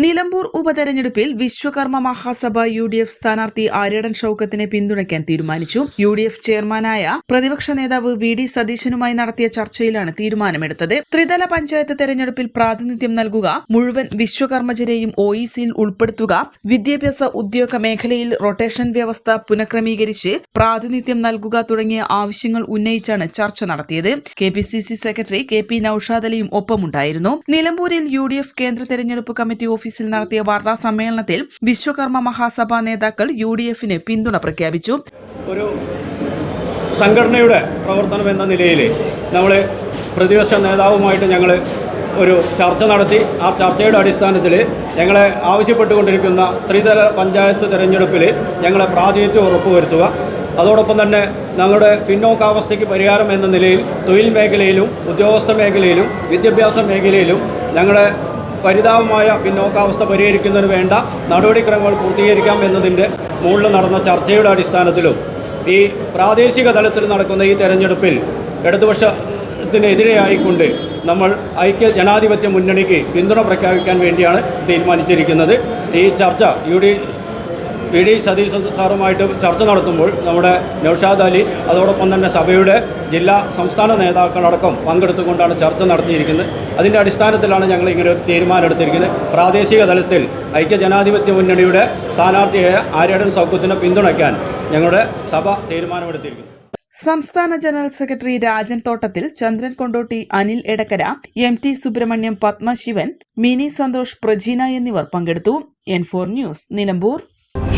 Nilambur ഉപതെരഞ്ഞെടുപ്പിൽ Vishwakarma Mahasabha U D F സ്ഥാനാർത്ഥി ആര്യടൻ ഷൌക്കത്തിനെ പിന്തുണയ്ക്കാൻ തീരുമാനിച്ചു. യു ഡി എഫ് ചെയർമാനായ പ്രതിപക്ഷ നേതാവ് വി ഡി സതീശനുമായി നടത്തിയ ചർച്ചയിലാണ് തീരുമാനമെടുത്തത്. ത്രിതല പഞ്ചായത്ത് തെരഞ്ഞെടുപ്പിൽ പ്രാതിനിധ്യം നൽകുക മുഴുവൻ വിശ്വകർമ്മജരെയും ഒ ഇ സിയിൽ ഉൾപ്പെടുത്തുക വിദ്യാഭ്യാസ ഉദ്യോഗ മേഖലയിൽ റൊട്ടേഷൻ വ്യവസ്ഥ പുനഃക്രമീകരിച്ച് പ്രാതിനിധ്യം നൽകുക തുടങ്ങിയ ആവശ്യങ്ങൾ ഉന്നയിച്ചാണ് ചർച്ച നടത്തിയത്. K P C C secretary K P Noushad അലിയും ഒപ്പമുണ്ടായിരുന്നു. നിലമ്പൂരിൽ യു ഡി എഫ് കേന്ദ്ര തെരഞ്ഞെടുപ്പ് കമ്മിറ്റി ഓഫീസിൽ നടത്തിയ വാർത്താ സമ്മേളനത്തിൽ വിശ്വകർമ്മ മഹാസഭാ നേതാക്കൾ യു ഡി എഫിന് പിന്തുണ പ്രഖ്യാപിച്ചു. ഒരു സംഘടനയുടെ പ്രവർത്തനം എന്ന നിലയിൽ നമ്മൾ പ്രതിപക്ഷ നേതാവുമായിട്ട് ഞങ്ങൾ ഒരു ചർച്ച നടത്തി. ആ ചർച്ചയുടെ അടിസ്ഥാനത്തിൽ ഞങ്ങളെ ആവശ്യപ്പെട്ടുകൊണ്ടിരിക്കുന്ന ത്രിതല പഞ്ചായത്ത് തെരഞ്ഞെടുപ്പിൽ ഞങ്ങളെ പ്രാതിനിധ്യം ഉറപ്പുവരുത്തുക. അതോടൊപ്പം തന്നെ ഞങ്ങളുടെ പിന്നോക്കാവസ്ഥയ്ക്ക് പരിഹാരം എന്ന നിലയിൽ തൊഴിൽ മേഖലയിലും ഉദ്യോഗസ്ഥ മേഖലയിലും വിദ്യാഭ്യാസ മേഖലയിലും ഞങ്ങളുടെ പരിതാപമായ പിന്നോക്കാവസ്ഥ പരിഹരിക്കുന്നതിന് വേണ്ട നടപടിക്രമങ്ങൾ പൂർത്തീകരിക്കാം എന്നതിന്റെ മുകളിൽ നടന്ന ചർച്ചയുടെ അടിസ്ഥാനത്തിലും ഈ പ്രാദേശിക തലത്തിൽ നടക്കുന്ന ഈ തെരഞ്ഞെടുപ്പിൽ ഇടതുപക്ഷത്തിനെതിരെയായിക്കൊണ്ട് നമ്മൾ ഐക്യ ജനാധിപത്യ മുന്നണിക്ക് പിന്തുണ പ്രഖ്യാപിക്കാൻ വേണ്ടിയാണ് തീരുമാനിച്ചിരിക്കുന്നത്. ഈ ചർച്ച U D V D Satheesh സാറുമായിട്ട് ചർച്ച നടത്തുമ്പോൾ നമ്മുടെ നൌഷാദ് അലി അതോടൊപ്പം തന്നെ സഭയുടെ ജില്ലാ സംസ്ഥാന നേതാക്കളടക്കം പങ്കെടുത്തുകൊണ്ടാണ് ചർച്ച നടത്തിയിരിക്കുന്നത്. അതിന്റെ അടിസ്ഥാനത്തിലാണ് ഞങ്ങൾ ഇങ്ങനെ ഒരു തീരുമാനം എടുത്തിരിക്കുന്നത്. പ്രാദേശിക തലത്തിൽ ഐക്യജനാധിപത്യ മുന്നണിയുടെ സ്ഥാനാർത്ഥിയായ ആര്യടൻ സൗഖ്യത്തിനെ പിന്തുണയ്ക്കാൻ ഞങ്ങളുടെ സഭ തീരുമാനമെടുത്തിരിക്കുന്നു. സംസ്ഥാന general secretary Rajan Thottathil Chandran Kondotty Anil Edakkara M T Subrahmanyam Padmasivan Mini Santhosh Prajeena എന്നിവർ പങ്കെടുത്തു. N four news Nilambur.